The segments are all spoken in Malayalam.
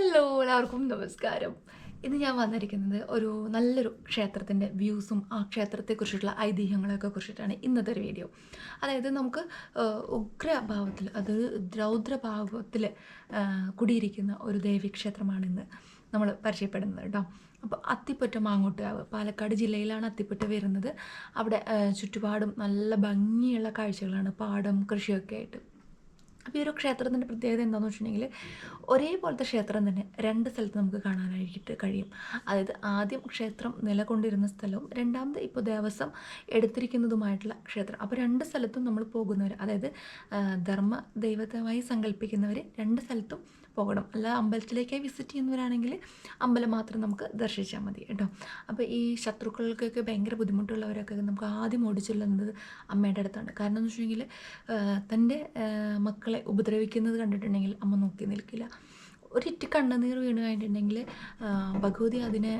ഹലോ എല്ലാവർക്കും നമസ്കാരം. ഇന്ന് ഞാൻ വന്നിരിക്കുന്നത് ഒരു നല്ലൊരു ക്ഷേത്രത്തിന്റെ വ്യൂസും ആ ക്ഷേത്രത്തെക്കുറിച്ചിട്ടുള്ള ഐതിഹ്യങ്ങളെയൊക്കെ കുറിച്ചിട്ടാണ് ഇന്നത്തെ ഒരു വീഡിയോ അതായത് നമുക്ക് ഉഗ്രഭാവത്തിൽ അത് രൗദ്രഭാവത്തിൽ കുടിയിരിക്കുന്ന ഒരു ദേവീക്ഷേത്രമാണ് ഇന്ന് നമ്മൾ പരിചയപ്പെടുന്നത് കേട്ടോ അപ്പോൾ അത്തിപ്പറ്റ മാങ്ങോട്ടുകാവ് പാലക്കാട് ജില്ലയിലാണ് അത്തിപ്പറ്റ വരുന്നത്. അവിടെ ചുറ്റുപാടും നല്ല ഭംഗിയുള്ള കാഴ്ചകളാണ് പാടം കൃഷിയൊക്കെ ആയിട്ട്. അപ്പോൾ ഈ ഒരു ക്ഷേത്രത്തിന്റെ പ്രത്യേകത എന്താണെന്ന് വെച്ചിട്ടുണ്ടെങ്കിൽ ഒരേപോലത്തെ ക്ഷേത്രം തന്നെ രണ്ട് സ്ഥലത്ത് നമുക്ക് കാണാനായിട്ട് കഴിയും. അതായത് ആദ്യം ക്ഷേത്രം നിലകൊണ്ടിരുന്ന സ്ഥലവും രണ്ടാമത് ഇപ്പോൾ ദേവസ്വം എടുത്തിരിക്കുന്നതുമായിട്ടുള്ള ക്ഷേത്രം. അപ്പോൾ രണ്ട് സ്ഥലത്തും നമ്മൾ പോകുന്നവർ അതായത് ധർമ്മ ദൈവതമായി സങ്കല്പിക്കുന്നവർ രണ്ട് സ്ഥലത്തും പോകണം. അല്ല അമ്പലത്തിലേക്ക് വിസിറ്റ് ചെയ്യുന്നവരാണെങ്കിൽ അമ്പലം മാത്രം നമുക്ക് ദർശിച്ചാൽ മതി കേട്ടോ. അപ്പോൾ ഈ ശത്രുക്കൾക്കൊക്കെ ഭയങ്കര ബുദ്ധിമുട്ടുള്ളവരൊക്കെ നമുക്ക് ആദ്യം ഓടിച്ചെല്ലുന്നത് അമ്മയുടെ അടുത്താണ്. കാരണം എന്ന് വെച്ചിട്ടുണ്ടെങ്കിൽ തന്റെ മക്കളെ ഉപദ്രവിക്കുന്നത് കണ്ടിട്ടുണ്ടെങ്കിൽ അമ്മ നോക്കി നിൽക്കില്ല. ഒരിറ്റ് കണ്ണുനീർ വീണ് കഴിഞ്ഞിട്ടുണ്ടെങ്കിൽ ഭഗവതി അതിനെ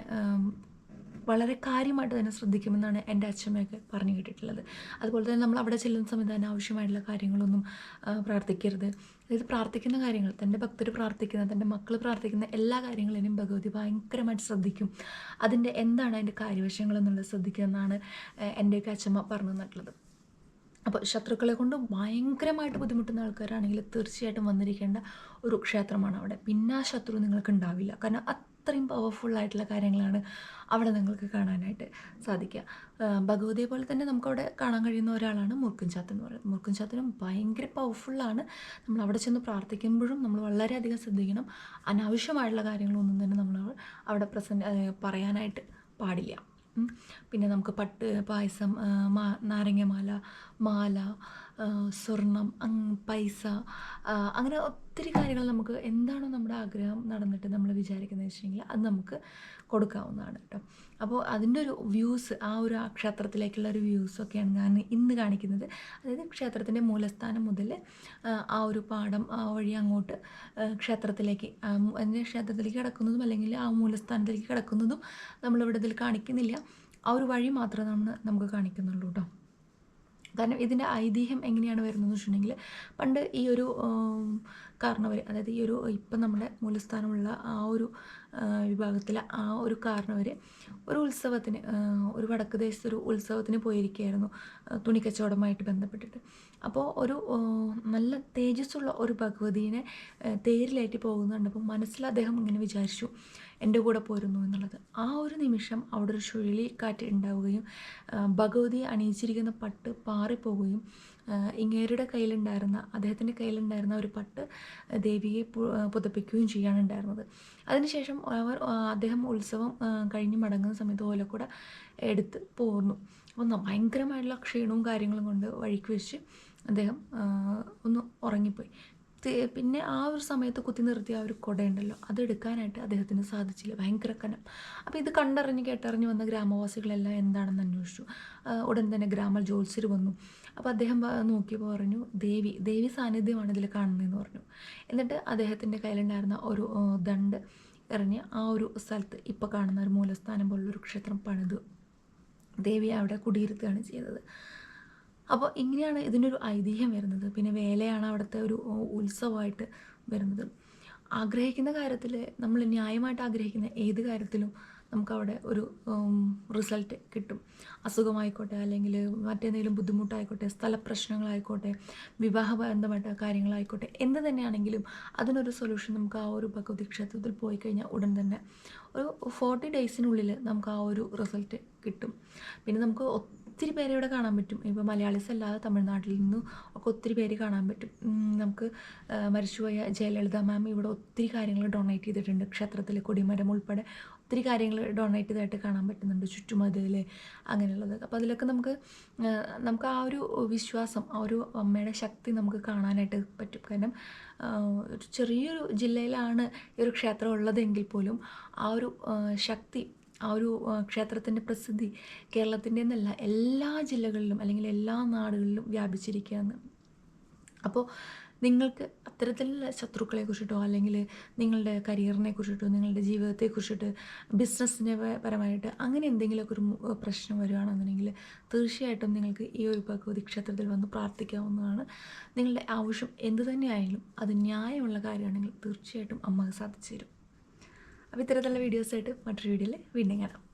വളരെ കാര്യമായിട്ട് തന്നെ ശ്രദ്ധിക്കുമെന്നാണ് എന്റെ അച്ഛമ്മയൊക്കെ പറഞ്ഞു കേട്ടിട്ടുള്ളത്. അതുപോലെ തന്നെ നമ്മൾ അവിടെ ചെല്ലുന്ന സമയത്ത് തന്നെ ആവശ്യമായിട്ടുള്ള കാര്യങ്ങളൊന്നും പ്രാർത്ഥിക്കരുത്. അതായത് പ്രാർത്ഥിക്കുന്ന കാര്യങ്ങൾ തന്റെ ഭക്തർ പ്രാർത്ഥിക്കുന്ന തന്റെ മക്കൾ പ്രാർത്ഥിക്കുന്ന എല്ലാ കാര്യങ്ങളിലും ഭഗവതി ഭയങ്കരമായിട്ട് ശ്രദ്ധിക്കും. അതിന്റെ എന്താണ് അതിന്റെ കാര്യവശങ്ങൾ എന്നുള്ളത് ശ്രദ്ധിക്കുമെന്നാണ് എന്റെയൊക്കെ അച്ഛമ്മ പറഞ്ഞു തന്നിട്ടുള്ളത്. അപ്പോൾ ശത്രുക്കളെ കൊണ്ട് ഭയങ്കരമായിട്ട് ബുദ്ധിമുട്ടുന്ന ആൾക്കാരാണെങ്കിൽ തീർച്ചയായിട്ടും വന്നിരിക്കേണ്ട ഒരു ക്ഷേത്രമാണ് അവിടെ. പിന്നെ ആ ശത്രു നിങ്ങൾക്ക് ഉണ്ടാവില്ല. കാരണം അത്രയും പവർഫുൾ ആയിട്ടുള്ള കാര്യങ്ങളാണ് അവിടെ നിങ്ങൾക്ക് കാണാനായിട്ട് സാധിക്കുക. ഭഗവതിയെ പോലെ തന്നെ നമുക്കവിടെ കാണാൻ കഴിയുന്ന ഒരാളാണ് മുർക്കുംചാത്ത് ചാത്ത് എന്ന് പറയുന്നത്. മുർക്കുംചാത്തിനും ചാത്തിനും ഭയങ്കര പവർഫുള്ളാണ് നമ്മൾ അവിടെ ചെന്ന് പ്രാർത്ഥിക്കുമ്പോഴും നമ്മൾ വളരെയധികം ശ്രദ്ധിക്കണം. അനാവശ്യമായിട്ടുള്ള കാര്യങ്ങളൊന്നും തന്നെ നമ്മൾ അവിടെ പ്രസന്റ് പറയാനായിട്ട് പാടില്ല. പിന്നെ നമുക്ക് പട്ട് പായസം മാ നാരങ്ങമാല മാല സ്വർണം പൈസ അങ്ങനെ ഒത്തിരി കാര്യങ്ങൾ നമുക്ക് എന്താണോ നമ്മുടെ ആഗ്രഹം നടന്നിട്ട് നമ്മൾ വിചാരിക്കുന്നത് വെച്ചിട്ടുണ്ടെങ്കിൽ അത് നമുക്ക് കൊടുക്കാവുന്നതാണ് കേട്ടോ. അപ്പോൾ അതിന്റെ ഒരു വ്യൂസ് ആ ഒരു ക്ഷേത്രത്തിലേക്കുള്ള ഒരു വ്യൂസ് വ്യൂസൊക്കെയാണ് ഞാൻ ഇന്ന് കാണിക്കുന്നത്. അതായത് ക്ഷേത്രത്തിന്റെ മൂലസ്ഥാനം മുതൽ ആ, ഒരു പാടം ആ വഴി അങ്ങോട്ട് ക്ഷേത്രത്തിലേക്ക് അതിന്റെ ക്ഷേത്രത്തിലേക്ക് കിടക്കുന്നതും അല്ലെങ്കിൽ ആ മൂലസ്ഥാനത്തിലേക്ക് കിടക്കുന്നതും നമ്മളിവിടെ ഇതിൽ കാണിക്കുന്നില്ല. ആ ഒരു വഴി മാത്രമേ നമ്മൾ നമുക്ക് കാണിക്കുന്നുള്ളൂ കേട്ടോ. കാരണം ഇതിന്റെ ഐതിഹ്യം എങ്ങനെയാണ് വരുന്നതെന്ന് വെച്ചിട്ടുണ്ടെങ്കിൽ പണ്ട് ഈ ഒരു കാരണവർ അതായത് ഈ ഒരു ഇപ്പം നമ്മുടെ മൂലസ്ഥാനമുള്ള ആ ഒരു വിഭാഗത്തിലെ ആ ഒരു കാരണവർ ഒരു ഉത്സവത്തിന് ഒരു വടക്ക് ദേശത്ത് ഒരു ഉത്സവത്തിന് പോയിരിക്കുകയായിരുന്നു തുണിക്കച്ചവടമായിട്ട് ബന്ധപ്പെട്ടിട്ട്. അപ്പോൾ ഒരു നല്ല തേജസ്സുള്ള ഒരു ഭഗവതിനെ തേരിലേറ്റി പോകുന്നുണ്ട് അപ്പോൾ മനസ്സിൽ അദ്ദേഹം ഇങ്ങനെ വിചാരിച്ചു എന്റെ കൂടെ പോരുന്നു എന്നുള്ളത്. ആ ഒരു നിമിഷം അവിടെ ഒരു ചുഴലിക്കാറ്റ് ഉണ്ടാവുകയും ഭഗവതി അണിയിച്ചിരിക്കുന്ന പട്ട് പാറിപ്പോവുകയും ഇങ്ങേരുടെ കയ്യിലുണ്ടായിരുന്ന അദ്ദേഹത്തിന്റെ കയ്യിലുണ്ടായിരുന്ന ഒരു പട്ട് ദേവിയെ പുതപ്പിക്കുകയും ചെയ്യാണ് ഉണ്ടായിരുന്നത്. അതിനുശേഷം അവർ അദ്ദേഹം ഉത്സവം കഴിഞ്ഞ് മടങ്ങുന്ന സമയത്ത് ഓലക്കുട എടുത്ത് പോർന്നു അപ്പോൾ ഭയങ്കരമായിട്ടുള്ള ക്ഷീണവും കാര്യങ്ങളും കൊണ്ട് വഴിക്ക് വെച്ച് അദ്ദേഹം ഒന്ന് ഉറങ്ങിപ്പോയി. പിന്നെ ആ ഒരു സമയത്ത് കുത്തി നിർത്തിയ ആ ഒരു കുടയുണ്ടല്ലോ അതെടുക്കാനായിട്ട് അദ്ദേഹത്തിന് സാധിച്ചില്ല. ഭയങ്കര കനം. അപ്പോൾ ഇത് കണ്ടറിഞ്ഞ് കേട്ടറിഞ്ഞ് വന്ന ഗ്രാമവാസികളെല്ലാം എന്താണെന്ന് അന്വേഷിച്ചു. ഉടൻ തന്നെ ഗ്രാമ ജ്യോത്സ്യർ വന്നു. അപ്പോൾ അദ്ദേഹം നോക്കിയപ്പോൾ പറഞ്ഞു ദേവി ദേവി സാന്നിധ്യമാണ് ഇതിൽ കാണുന്നതെന്ന് പറഞ്ഞു. എന്നിട്ട് അദ്ദേഹത്തിന്റെ കയ്യിലുണ്ടായിരുന്ന ഒരു ദണ്ട് എറിഞ്ഞ് ആ ഒരു സ്ഥലത്ത് ഇപ്പോൾ കാണുന്ന ഒരു മൂലസ്ഥാനം പോലുള്ളൊരു ക്ഷേത്രം പണിത്. ദേവി അവിടെ കുടിയിരുത്തുകയാണ് ചെയ്തത്. അപ്പോൾ ഇങ്ങനെയാണ് ഇതിനൊരു ഐതിഹ്യം വരുന്നത്. പിന്നെ വേലയാണ് അവിടുത്തെ ഒരു ഉത്സവമായിട്ട് വരുന്നത്. ആഗ്രഹിക്കുന്ന കാര്യത്തിൽ നമ്മൾ ന്യായമായിട്ട് ആഗ്രഹിക്കുന്ന ഏത് കാര്യത്തിലും നമുക്കവിടെ ഒരു റിസൾട്ട് കിട്ടും. അസുഖമായിക്കോട്ടെ അല്ലെങ്കിൽ മറ്റേന്തെങ്കിലും ബുദ്ധിമുട്ടായിക്കോട്ടെ സ്ഥലപ്രശ്നങ്ങളായിക്കോട്ടെ വിവാഹബന്ധമായിട്ട് കാര്യങ്ങളായിക്കോട്ടെ എന്ത് തന്നെയാണെങ്കിലും അതിനൊരു സൊല്യൂഷൻ നമുക്ക് ആ ഒരു ഭഗവതി ക്ഷേത്രത്തിൽ പോയി കഴിഞ്ഞാൽ ഉടൻ തന്നെ ഒരു ഫോർട്ടി ഡേയ്സിനുള്ളിൽ നമുക്ക് ആ ഒരു റിസൾട്ട് കിട്ടും. പിന്നെ നമുക്ക് ഒത്തിരി പേരെ ഇവിടെ കാണാൻ പറ്റും. ഇപ്പോൾ മലയാളീസ് അല്ലാതെ തമിഴ്നാട്ടിൽ നിന്നും ഒക്കെ ഒത്തിരി പേര് കാണാൻ പറ്റും. നമുക്ക് മരിച്ചുപോയ ജയലളിത മാം ഇവിടെ ഒത്തിരി കാര്യങ്ങൾ ഡൊണേറ്റ് ചെയ്തിട്ടുണ്ട്. ക്ഷേത്രത്തിൽ കൊടിമരം ഉൾപ്പെടെ ഒത്തിരി കാര്യങ്ങൾ ഡൊണേറ്റ് ചെയ്തതായിട്ട് കാണാൻ പറ്റുന്നുണ്ട്. ചുറ്റുമതിൽ അങ്ങനെയുള്ളത്. അപ്പോൾ അതിലൊക്കെ നമുക്ക് നമുക്ക് ആ ഒരു വിശ്വാസം ആ ഒരു അമ്മയുടെ ശക്തി നമുക്ക് കാണാനായിട്ട് പറ്റും. കാരണം ഒരു ചെറിയൊരു ജില്ലയിലാണ് ഈ ഒരു ക്ഷേത്രം ഉള്ളതെങ്കിൽ പോലും ആ ഒരു ശക്തി ആ ഒരു ക്ഷേത്രത്തിന്റെ പ്രസിദ്ധി കേരളത്തിന്റെ എന്നല്ല എല്ലാ ജില്ലകളിലും അല്ലെങ്കിൽ എല്ലാ നാടുകളിലും വ്യാപിച്ചിരിക്കുകയാണ്. അപ്പോൾ നിങ്ങൾക്ക് അത്തരത്തിലുള്ള ശത്രുക്കളെ കുറിച്ചിട്ടോ അല്ലെങ്കിൽ നിങ്ങളുടെ കരിയറിനെ കുറിച്ചിട്ടോ നിങ്ങളുടെ ജീവിതത്തെ കുറിച്ചിട്ട് ബിസിനസ്സിനെ പരമായിട്ട് അങ്ങനെ എന്തെങ്കിലുമൊക്കെ ഒരു പ്രശ്നം വരികയാണെന്നുണ്ടെങ്കിൽ തീർച്ചയായിട്ടും നിങ്ങൾക്ക് ഈ ഒരു ഭഗവതി ക്ഷേത്രത്തിൽ വന്ന് പ്രാർത്ഥിക്കാവുന്നതാണ്. നിങ്ങളുടെ ആവശ്യം എന്ത് തന്നെയായാലും അത് ന്യായമുള്ള കാര്യമാണെങ്കിൽ തീർച്ചയായിട്ടും അമ്മ സാധിച്ചു തരും അപ്പോൾ ഇത്തരത്തിലുള്ള വീഡിയോസായിട്ട് മറ്റൊരു വീഡിയോയിൽ വീണ്ടും കാണാം.